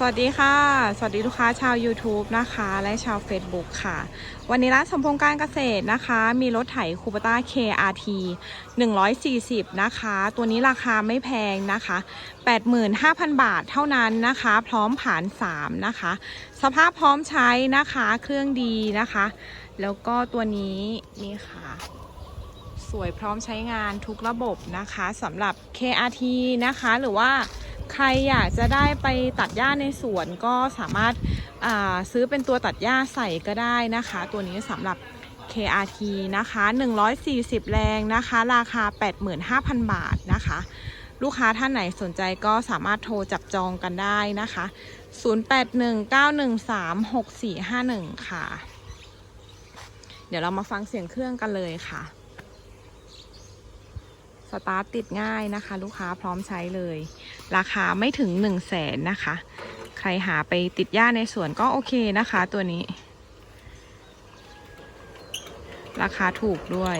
สวัสดีค่ะ สวัสดีลูกค้าชาว YouTube นะคะ และชาว Facebook ค่ะ วันนี้ร้านสมพงการเกษตรนะคะ มีรถไถคูปต้า KRT 140 นะคะ ตัวนี้ราคาไม่แพงนะคะ 85,000 บาทเท่านั้นนะคะ พร้อมผ่าน 3 นะคะ สภาพพร้อมใช้นะคะ เครื่องดีนะคะ แล้วก็ตัวนี้นี่ค่ะสวยพร้อมใช้งานทุกระบบนะคะสำหรับ KRT นะคะหรือว่า ใครอยากจะได้ไปตัดหญ้าในสวนก็สามารถซื้อเป็นตัวตัดหญ้าใส่ก็ได้นะคะ ตัวนี้สำหรับ KRT นะคะ 140 แรงนะคะ ราคา 85,000 บาทนะคะ ลูกค้าท่านไหนสนใจก็สามารถโทรจับจองกันได้นะคะ 0819136451 ค่ะ เดี๋ยวเรามาฟังเสียงเครื่องกันเลยค่ะ ตาร์ทติดง่ายนะคะ ลูกค้าพร้อมใช้เลย ราคาไม่ถึง1 0 0 0 0แสนนะคะ ใครหาไปติดหญ้าในสวนก็โอเคนะคะตัวนี้ ราคาถูกด้วย